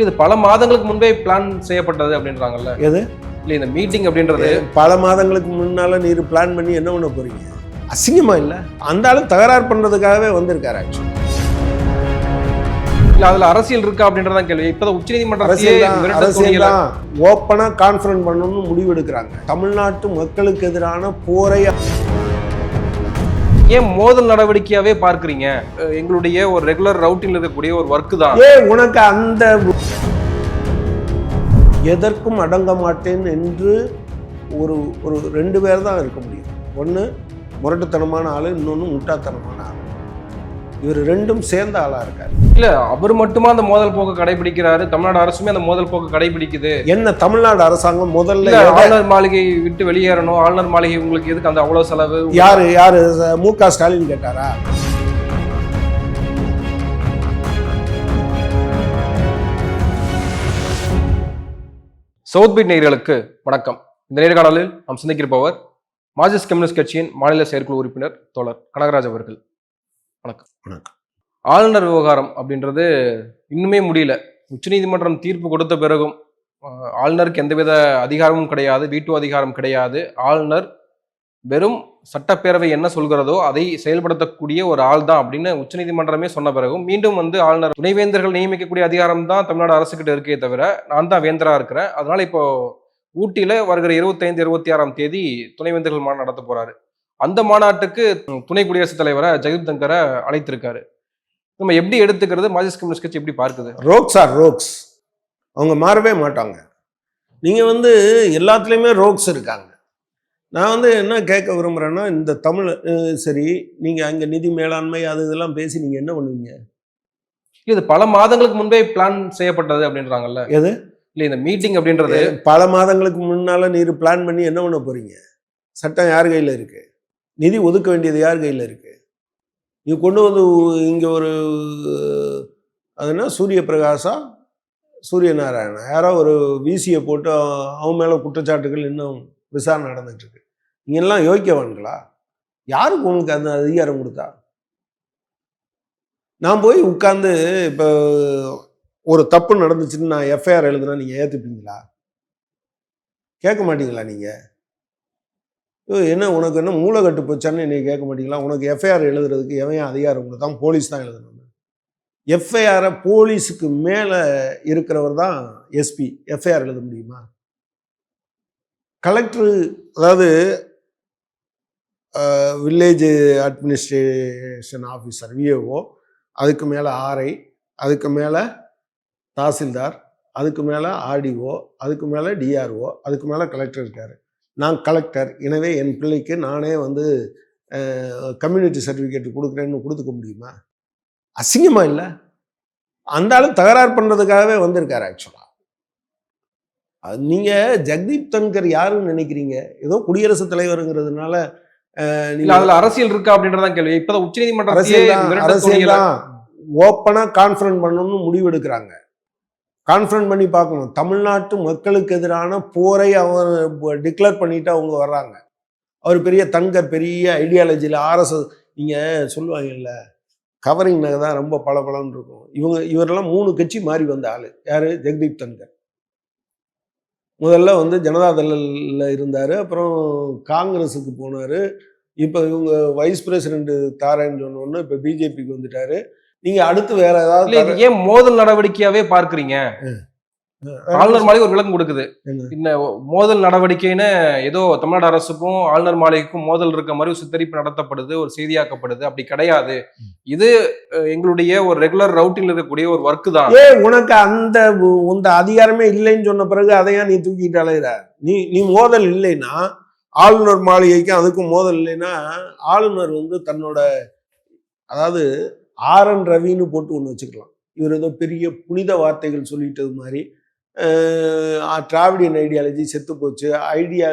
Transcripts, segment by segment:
இது பல மாதங்களுக்கு முன்பே பிளான் செய்யப்பட்டது அப்படின்றாங்கல்ல. எது? இல்ல இந்த மீட்டிங் அப்படின்றது. பல மாதங்களுக்கு முன்னால நீர் பிளான் பண்ணி என்ன பண்ண போறீங்க? அசிங்கமா இல்ல? அந்த ஆளு தகராறு பண்றதுக்காகவே வந்திருக்காரு ஆக்சுவலி இல்ல அதுல அரசியல் இருக்கா அப்படின்றதான் கேள்வி. இப்பதான் உச்சநீதிமன்றத்தையே அரசியல் அரசியல் தான். ஓப்பனா கான்ஃபரன்ஸ் பண்ணணும்னு முடிவெடுக்கிறாங்க. தமிழ்நாட்டு மக்களுக்கு எதிரான போரை ஏன் மோதல் நடவடிக்கையாவே பார்க்குறீங்க? எங்களுடைய ஒரு ரெகுலர் ரவுட்டில் இருக்கக்கூடிய ஒரு ஒர்க் தான். ஏ உனக்கு அந்த எதற்கும் அடங்க மாட்டேன் என்று ஒரு ஒரு ரெண்டு பேர் தான் இருக்க முடியும். ஒன்று முரட்டுத்தனமான ஆள் இன்னொன்று முட்டாத்தனமான ஆள். இவர் ரெண்டும் சேர்ந்த ஆளாக இருக்கார். இல்ல அவர் மட்டுமா அந்த மோதல் போக்கு கடைபிடிக்கிறாரு? தமிழ்நாடு அரசுமே அந்த மோதல் போக்கு கடைபிடிக்குது. என்ன தமிழ்நாடு அரசாங்கம் முதல்ல ஆளுநர் மாளிகை விட்டு வெளியேறணும். ஆளுநர் மாளிகை உங்களுக்கு எதுக்கு அந்த அவ்வளவு செலவு? யாரு யாரு? மு க. ஸ்டாலின் கேட்டாரா? சவுத் பீட் நேயர்களுக்கு வணக்கம். இந்த நேர்காணலில் நாம் சந்திக்கிருப்பவர் மார்க்சிஸ்ட் கம்யூனிஸ்ட் கட்சியின் மாநில செயற்குழு உறுப்பினர் தோழர் கனகராஜ் அவர்கள். வணக்கம். வணக்கம். ஆளுநர் விவகாரம் அப்படின்றது இன்னுமே முடியல. உச்சநீதிமன்றம் தீர்ப்பு கொடுத்த பிறகும் ஆளுநருக்கு எந்தவித அதிகாரமும் கிடையாது வீட்டு அதிகாரம் கிடையாது. ஆளுநர் வெறும் சட்டப்பேரவை என்ன சொல்கிறதோ அதை செயல்படுத்தக்கூடிய ஒரு ஆள் தான் அப்படின்னு உச்சநீதிமன்றமே சொன்ன பிறகும் மீண்டும் வந்து ஆளுநர் துணைவேந்தர்கள் நியமிக்கக்கூடிய அதிகாரம் தான் தமிழ்நாடு அரசுக்கிட்ட இருக்கே தவிர நான் தான் வேந்தராக இருக்கிறேன். அதனால இப்போ ஊட்டியில வருகிற இருபத்தைந்து இருபத்தி ஆறாம் தேதி துணைவேந்தர்கள் மாநாடு நடத்த போறாரு. அந்த மாநாட்டுக்கு துணை குடியரசுத் தலைவரை ஜெகதீப் தங்கரை அழைத்திருக்காரு. நம்ம எப்படி எடுத்துக்கிறது மார்க்சிஸ்ட் கம்யூனிஸ்ட் கட்சி எப்படி பார்க்குது? ரோக்ஸ் ஆர் ரோக்ஸ் அவங்க மாறவே மாட்டாங்க. நீங்கள் வந்து எல்லாத்துலேயுமே ரோக்ஸ் இருக்காங்க. நான் வந்து என்ன கேட்க விரும்புகிறேன்னா இந்த தமிழ் சரி நீங்கள் அங்கே நிதி மேலாண்மை அது இதெல்லாம் பேசி நீங்கள் என்ன பண்ணுவீங்க? இது பல மாதங்களுக்கு முன்பே பிளான் செய்யப்பட்டது அப்படின்றாங்கல்ல. எது? இல்ல இந்த மீட்டிங் அப்படின்றது. பல மாதங்களுக்கு முன்னால நீர் பிளான் பண்ணி என்ன பண்ண போறீங்க? சட்டம் யார் கையில் இருக்கு? நிதி ஒதுக்க வேண்டியது யார் கையில் இருக்கு? நீ கொண்டு வந்து இங்கே ஒரு அதுனா சூரிய பிரகாசா சூரிய நாராயணன் யாரோ ஒரு விசியை போட்டு அவன் மேலே குற்றச்சாட்டுகள் இன்னும் விசாரணை நடந்துகிட்ருக்கு இருக்கு நீங்க எல்லாம் யாருக்கு உங்களுக்கு அந்த அதிகாரம் கொடுத்தா? நான் போய் உட்காந்து இப்போ ஒரு தப்பு நடந்துச்சுன்னு நான் எஃப்ஐஆர் எழுதுனா நீங்கள் ஏற்றுப்பீங்களா கேட்க மாட்டீங்களா நீங்கள் என்ன உனக்கு என்ன மூளைக்கட்டு போச்சான்னு என்னை கேட்க மாட்டீங்களா? உனக்கு எஃப்ஐஆர் எழுதுறதுக்கு எவன் அதிகாரம் உங்களுக்கு தான் போலீஸ் தான் எழுதணும். எஃப்ஐஆரை போலீஸுக்கு மேலே இருக்கிறவர் தான் எஸ்பி எஃப்ஐஆர் எழுத முடியுமா? கலெக்டர் அதாவது வில்லேஜ் அட்மினிஸ்ட்ரேஷன் ஆஃபீஸர் விஏஓ அதுக்கு மேலே ஆர்ஐ அதுக்கு மேலே தாசில்தார் அதுக்கு மேலே ஆர்டிஓ அதுக்கு மேலே டிஆர்ஓ அதுக்கு மேலே கலெக்டர் இருக்கார். நான் கலெக்டர் எனவே என் பிள்ளைக்கு நானே வந்து கம்யூனிட்டி சர்டிஃபிகேட் கொடுக்குறேன்னு கொடுத்துக்க முடியுமா? அசிங்கமா இல்லை. அந்த ஆளு தகராறு பண்ணுறதுக்காகவே வந்திருக்காரு ஆக்சுவலாக அது நீங்கள் ஜெகதீப் தன்கர் யாருன்னு நினைக்கிறீங்க? ஏதோ குடியரசுத் தலைவருங்கிறதுனால அதுல அரசியல் இருக்கா அப்படின்றதான் கேள்வி. இப்பதான் உச்சநீதிமன்றத்தையே அரசியல் அரசியல் தான். ஓப்பனா கான்ஃபரன்ஸ் பண்ணணும்னு முடிவெடுக்கிறாங்க. கான்ஃபரன்ட் பண்ணி பார்க்கணும். தமிழ்நாட்டு மக்களுக்கு எதிரான போரை அவர் டிக்ளேர் பண்ணிட்டு அவங்க வர்றாங்க. அவர் பெரிய தங்கர் பெரிய ஐடியாலஜியில் ஆர்எஸ்எஸ் நீங்கள் சொல்லுவாங்கல்ல கவரிங் நகை தான் ரொம்ப பளபளன்னு இருக்கும். இவங்க இவரெல்லாம் மூணு கட்சி மாறி வந்த ஆள். யார்? ஜெகதீப் தன்கர். முதல்ல வந்து ஜனதாதளில் இருந்தார். அப்புறம் காங்கிரஸுக்கு போனார். இப்போ இவங்க வைஸ் பிரசிடென்ட் தாரேன்னு சொன்னோன்னு இப்போ பிஜேபிக்கு வந்துட்டார். நீங்கள் அடுத்து வேற ஏதாவது ஏன் மோதல் நடவடிக்கையாவே பார்க்கறீங்க? ஆளுநர் மாளிகை ஒரு விளக்கம் கொடுக்குது? இந்த மோதல் நடவடிக்கைன்னு ஏதோ தமிழ்நாடு அரசுக்கும் ஆளுநர் மாளிகைக்கும் மோதல் இருக்க மாதிரி சித்தரிப்பு நடத்தப்படுது ஒரு செய்தியாக்கப்படுது. அப்படி கிடையாது. இது எங்களுடைய ஒரு ரெகுலர் ரவுட்டில் இருக்கக்கூடிய ஒரு ஒர்க் தான். ஏ உனக்கு அந்த உந்த அதிகாரமே இல்லைன்னு சொன்ன பிறகு அதையா நீ தூக்கிட்டு அலையிற? நீ நீ மோதல் இல்லைன்னா ஆளுநர் மாளிகைக்கும் அதுக்கும் மோதல் இல்லைன்னா ஆளுநர் வந்து தன்னோட அதாவது ஆர் என் ரவின்னு போட்டு ஒன்று வச்சுக்கலாம். இவர் ஏதோ பெரிய புனித வார்த்தைகள் சொல்லிட்டது மாதிரி அஹ், திராவிடியன் ஐடியாலஜி செத்து போச்சு. ஐடியா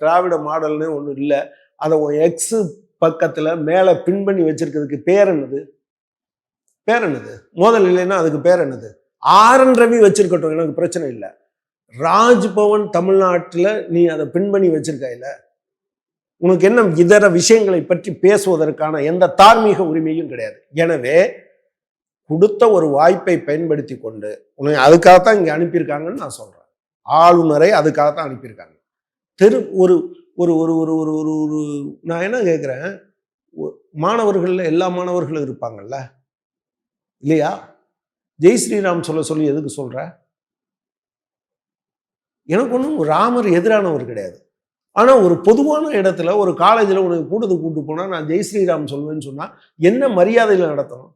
திராவிட மாடல்னு ஒன்றும் இல்லை. அதை உன் எக்ஸு பக்கத்தில் மேலே பின் பண்ணி வச்சிருக்கிறதுக்கு பேர் என்னது? பேர் என்னது? மோதல் இல்லைன்னா அதுக்கு பேர் என்னது? ஆர் என் ரவி வச்சிருக்கட்டும் எனக்கு பிரச்சனை இல்லை. ராஜ்பவன் தமிழ்நாட்டில் நீ அதை பின் பண்ணி வச்சிருக்க இல்லை? உனக்கு என்ன இதர விஷயங்களை பற்றி பேசுவதற்கான எந்த தார்மீக உரிமையும் கிடையாது. எனவே கொடுத்த ஒரு வாய்ப்பை பயன்படுத்தி கொண்டு உன்னை அதுக்காகத்தான் இங்கே அனுப்பியிருக்காங்கன்னு நான் சொல்கிறேன் ஆளுநரை அதுக்காகத்தான் அனுப்பியிருக்காங்க. தெரு ஒரு ஒரு ஒரு ஒரு ஒரு ஒரு ஒரு நான் என்ன கேட்குறேன்? மாணவர்களில் எல்லா மாணவர்களும் இருப்பாங்கல்ல? இல்லையா? ஜெய் ஸ்ரீராம் சொல்ல சொல்லி எதுக்கு சொல்கிற எனக்கு ஒன்றும் ராமர் எதிரானவர் கிடையாது. ஆனால் ஒரு பொதுவான இடத்துல ஒரு காலேஜில் உனக்கு கூட்டத்துக்கு கூட்டு போனால் நான் ஜெய் ஸ்ரீராம் சொல்வேன்னு சொன்னால் என்ன மரியாதையில் நடத்தணும்?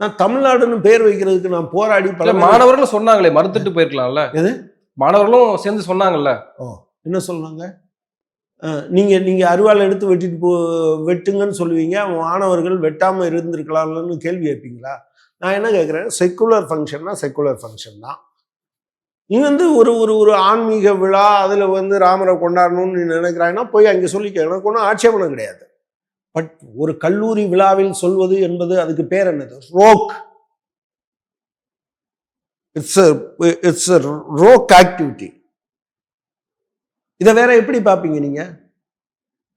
நான் தமிழ்நாடுன்னு பேர் வைக்கிறதுக்கு நான் போராடி பல மாணவர்களும் சொன்னாங்களே மறுத்துட்டு போயிருக்கலாம்ல? எது? மாணவர்களும் சேர்ந்து சொன்னாங்கல்ல? என்ன சொல்லுவாங்க அஹ், நீங்க நீங்க அருவாள் எடுத்து வெட்டிட்டு போ வெட்டுங்கன்னு சொல்லுவீங்க மாணவர்கள் வெட்டாம இருந்திருக்கலாம்னு கேள்வி கேட்பீங்களா? நான் என்ன கேட்குறேன் செக்குலர் ஃபங்க்ஷன்னா செக்குலர் ஃபங்க்ஷன் தான். நீ வந்து ஒரு ஒரு ஒரு ஆன்மீக விழா அதில் வந்து ராமரை கொண்டாடணும்னு நீ நினைக்கிறாங்கன்னா போய் அங்கே சொல்லிக்க. எனக்கு ஒன்றும் ஆட்சேபணம் கிடையாது. பட் ஒரு கல்லூரி விழாவில் சொல்வது என்பது அதுக்கு பேர் என்னது? Rogue. It's it's rogue activity இதை வேற எப்படி பார்ப்பீங்க நீங்க?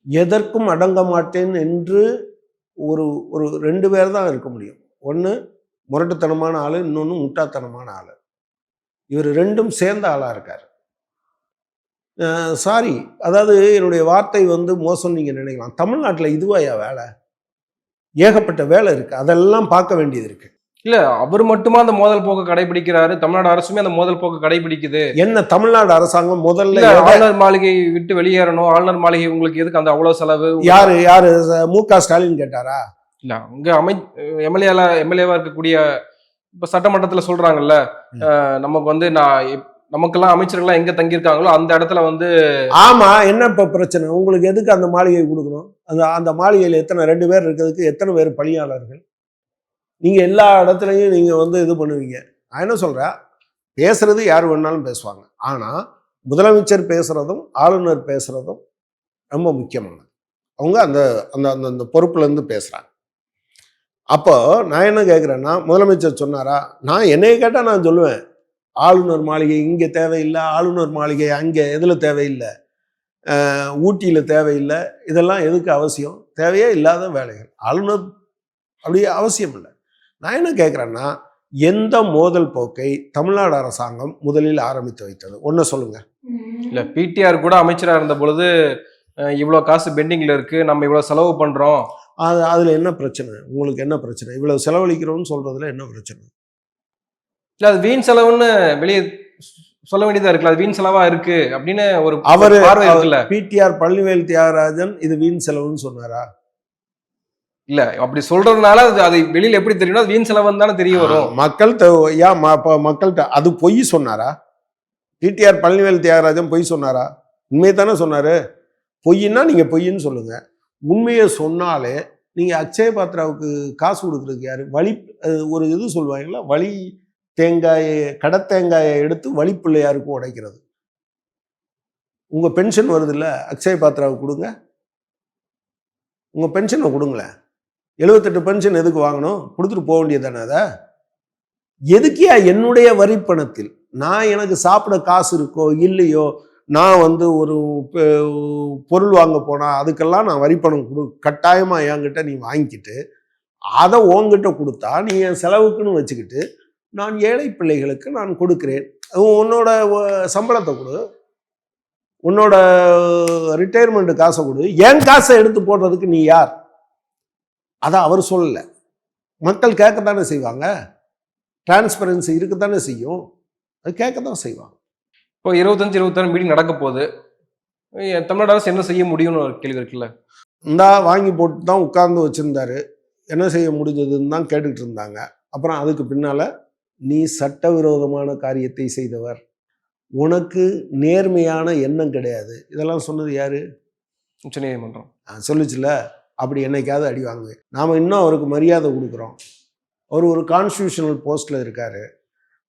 எதற்கும் அடங்க மாட்டேன் என்று ஒரு ஒரு ரெண்டு பேர் தான் இருக்க முடியும். ஒன்று முரட்டுத்தனமான ஆள் இன்னொன்று முட்டாத்தனமான ஆள். இவர் ரெண்டும் சேர்ந்த ஆளாக இருக்கார். சாரி அதாவது என்னுடைய வார்த்தை வந்து மோசம் நீங்கள் நினைக்கலாம். தமிழ்நாட்டில் இதுவாயா வேலை? ஏகப்பட்ட வேலை இருக்கு. அதெல்லாம் பார்க்க வேண்டியது இருக்கு. இல்ல அவர் மட்டுமா அந்த மோதல் போக்கு கடைபிடிக்கிறாரு? தமிழ்நாடு அரசுமே அந்த மோதல் போக்கு கடைபிடிக்குது. என்ன தமிழ்நாடு அரசாங்கம் முதல்ல ஆளுநர் மாளிகை விட்டு வெளியேறணும். ஆளுநர் மாளிகை உங்களுக்கு எதுக்கு அந்த அவ்வளவு செலவு? யாரு யாரு? மு க ஸ்டாலின் கேட்டாரா? இல்ல அங்க அமை எம்எல்ஏல எம்எல்ஏவா இருக்கக்கூடிய இப்ப சட்டமன்றத்துல சொல்றாங்கல்ல நமக்கு வந்து நான் நமக்கெல்லாம் அமைச்சர்கள்லாம் எங்க தங்கியிருக்காங்களோ அந்த இடத்துல வந்து ஆமா என்ன இப்ப பிரச்சனை? உங்களுக்கு எதுக்கு அந்த மாளிகை கொடுக்கணும்? அந்த அந்த மாளிகையில் எத்தனை ரெண்டு பேர் இருக்கிறதுக்கு எத்தனை பேர் பணியாளர்கள்? நீங்க எல்லா இடத்துலையும் நீங்க வந்து இது பண்ணுவீங்க. நான் என்ன சொல்றேன்? பேசுறது யார் வேணாலும் பேசுவாங்க. ஆனா முதலமைச்சர் பேசுறதும் ஆளுநர் பேசுறதும் ரொம்ப முக்கியமானது. அவங்க அந்த அந்த அந்த அந்த பொறுப்புல அப்போது நான் என்ன கேட்குறேன்னா முதலமைச்சர் சொன்னாரா நான் என்னைய கேட்டால் நான் சொல்லுவேன். ஆளுநர் மாளிகை இங்கே தேவையில்லை ஆளுநர் மாளிகை அங்கே எதில் தேவையில்லை? ஊட்டியில் தேவையில்லை. இதெல்லாம் எதுக்கு அவசியம்? தேவையே இல்லாத வேலைகள். ஆளுநர் அப்படியே அவசியம் இல்லை. நான் என்ன கேட்குறேன்னா எந்த மோதல் போக்கை தமிழ்நாடு அரசாங்கம் முதலில் ஆரம்பித்து வைத்தது? ஒன்று சொல்லுங்க. இல்லை பிடிஆர் கூட அமைச்சராக இருந்த பொழுது இவ்வளோ காசு பெண்டிங்கில் இருக்குது நம்ம இவ்வளோ செலவு பண்ணுறோம் அது அதில் என்ன பிரச்சனை? உங்களுக்கு என்ன பிரச்சனை? இவ்வளவு செலவழிக்கிறோம்னு சொல்றதுல என்ன பிரச்சனை? இல்ல அது வீண் செலவுன்னு வெளியே சொல்ல வேண்டியதா இருக்குல்ல? அது வீண் செலவா இருக்கு அப்படின்னு ஒரு அவரு பிடிஆர் பழனிவேல் தியாகராஜன் இது வீண் செலவுன்னு சொன்னாரா? இல்ல அப்படி சொல்றதுனால அது அது வெளியில எப்படி தெரியும்னா அது வீண் செலவுன்னு தானே தெரிய வரும். மக்கள் அப்ப மக்கள்கிட்ட அது பொய் சொன்னாரா? டிடிஆர் பழனிவேல் தியாகராஜன் பொய் சொன்னாரா? உண்மையை தானே சொன்னாரு? பொய்ன்னா நீங்க பொய்ன்னு சொல்லுங்க. உண்மையை சொன்னாலே நீங்கள் அக்ஷய பாத்ராவுக்கு காசு கொடுக்குறதுக்கு யார்? வழி ஒரு இது சொல்லுவாங்களா வழி தேங்காயை கடத்தேங்காயை எடுத்து வழிப்பிள்ளையாருக்கு உடைக்கிறது. உங்கள் பென்ஷன் வருதுல்ல அக்ஷய பாத்ராவுக்கு கொடுங்க. உங்கள் பென்ஷனை கொடுங்களேன். எழுபத்தெட்டு பென்ஷன் எதுக்கு வாங்கணும்? கொடுத்துட்டு போக வேண்டியது தானே அதை? எதுக்கியா என்னுடைய வரி பணத்தில் நான் எனக்கு சாப்பிட காசு இருக்கோ இல்லையோ நான் வந்து ஒரு பொருள் வாங்க போனால் அதுக்கெல்லாம் நான் வரி பணம் கொடு கட்டாயமாக என்கிட்ட நீ வாங்கிக்கிட்டு அதை உங்ககிட்ட கொடுத்தா நீ என் செலவுக்குன்னு வச்சுக்கிட்டு நான் ஏழை பிள்ளைகளுக்கு நான் கொடுக்குறேன். அது உன்னோட சம்பளத்தை கொடு. உன்னோட ரிட்டையர்மெண்ட் காசை கொடு. என் காசை எடுத்து போடுறதுக்கு நீ யார்? அதை அவர் சொல்லலை. மக்கள் கேட்கத்தானே செய்வாங்க? டிரான்ஸ்பரன்சி இருக்கத்தானே செய்யும். அது கேட்கத்தான் செய்வாங்க. இப்போ இருபத்தஞ்சு இருபத்தாறு மீட்டிங் நடக்க போகுது தமிழ்நாடு அரசு என்ன செய்ய முடியும்னு ஒரு கேள்வி இருக்குல்ல? இந்தா வாங்கி போட்டு தான் உட்கார்ந்து வச்சிருந்தாரு. என்ன செய்ய முடிஞ்சதுன்னு தான் கேட்டுக்கிட்டு இருந்தாங்க. அப்புறம் அதுக்கு பின்னால நீ சட்டவிரோதமான காரியத்தை செய்தவர். உனக்கு நேர்மையான எண்ணம் கிடையாது. இதெல்லாம் சொன்னது யாரு? உச்சநீதிமன்றம். நான் சொல்லுச்சுல அப்படி என்னைக்காவது அடி வாங்குவேன். நாம் இன்னும் அவருக்கு மரியாதை கொடுக்குறோம். அவர் ஒரு கான்ஸ்டியூஷனல் போஸ்ட்ல இருக்காரு.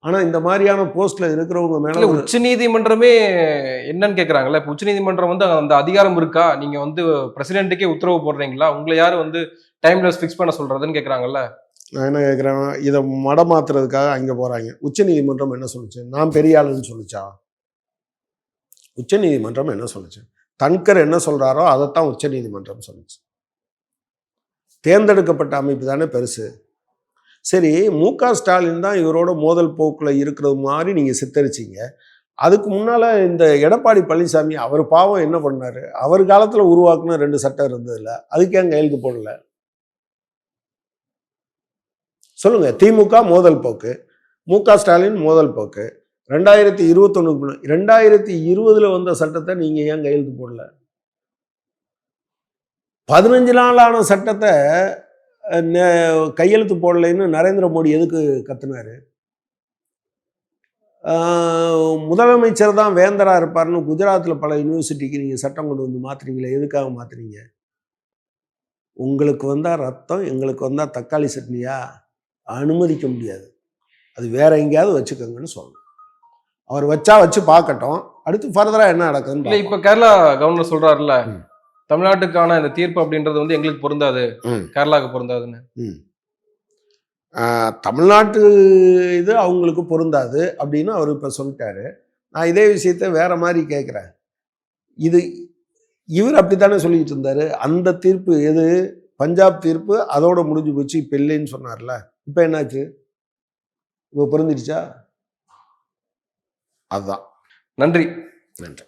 ஆனா இந்த மாதிரியான போஸ்ட்ல இருக்கிறவங்க மேல உச்ச நீதிமன்றமே என்னன்னு கேக்குறாங்கல்ல? இப்ப உச்ச நீதிமன்றம் வந்து அந்த அதிகாரம் இருக்கா? நீங்க வந்து பிரசிடென்ட்டுக்கே உத்தரவு போடுறீங்களா? உங்களை யாரு வந்து டைம்லெஸ் ஃபிக்ஸ் பண்ண சொல்றதுன்னு கேக்குறாங்கல்ல? நான் என்ன கேட்குறேன் இதை மடமாத்துறதுக்காக அங்கே போகிறாங்க உச்சநீதிமன்றம் என்ன சொல்லுச்சு? நான் பெரிய ஆளுன்னு சொல்லுச்சா? உச்சநீதிமன்றம் என்ன சொல்லுச்சு? தன்கர் என்ன சொல்கிறாரோ அதைத்தான் உச்சநீதிமன்றம் சொல்லுச்சு. தேர்ந்தெடுக்கப்பட்ட அமைப்பு தானே பெருசு. சரி மு க. ஸ்டாலின் தான் இவரோட மோதல் போக்கில் இருக்கிறது மாதிரி நீங்கள் சித்தரிச்சீங்க. அதுக்கு முன்னால் இந்த எடப்பாடி பழனிசாமி அவர் பாவம் என்ன பண்ணார்? அவர் காலத்தில் உருவாக்குன ரெண்டு சட்டம் இருந்ததில்ல அதுக்கு ஏன் கையெழுத்து போடல? சொல்லுங்கள் திமுக மோதல் போக்கு மு க. ஸ்டாலின் மோதல் போக்கு ரெண்டாயிரத்தி இருபத்தொன்னு ரெண்டாயிரத்தி இருபதில் வந்த சட்டத்தை நீங்கள் ஏன் கையெழுத்து போடல? பதினஞ்சு நாளான சட்டத்தை கையெழுத்து போடலைன்னு நரேந்திர மோடி எதுக்கு கத்துனாரு? முதலமைச்சர் தான் வேந்தரா இருப்பார்னு குஜராத்தில் பல யூனிவர்சிட்டிக்கு நீங்கள் சட்டம் கொண்டு வந்து மாத்துறீங்களே எதுக்காக மாத்துறீங்க? உங்களுக்கு வந்தால் ரத்தம் எங்களுக்கு வந்தால் தக்காளி சட்னியா? அனுமதிக்க முடியாது. அது வேற எங்கேயாவது வச்சுக்கோங்கன்னு சொல்லணும் அவர் வச்சா வச்சு பார்க்கட்டும். அடுத்து ஃபர்தராக என்ன நடக்குதுன்னு. இப்ப கேரளா கவர்னர் சொல்றாருல்ல ம். தமிழ்நாட்டுக்கான இந்த தீர்ப்பு அப்படின்றது வந்து எங்களுக்கு பொருந்தாது. கேரளாவுக்கு பொருந்தாதுன்னு. தமிழ்நாட்டு இது அவங்களுக்கு பொருந்தாது அப்படின்னு அவர் இப்போ சொல்லிட்டாரு. நான் இதே விஷயத்த வேற மாதிரி கேட்குறேன் இது இவர் அப்படித்தானே சொல்லிட்டு இருந்தாரு. அந்த தீர்ப்பு எது? பஞ்சாப் தீர்ப்பு அதோட முடிஞ்சு போச்சு இப்போ இல்லைன்னு சொன்னார்ல. இப்போ என்னாச்சு? இப்போ பொருந்திடுச்சா? அதுதான் நன்றி. நன்றி.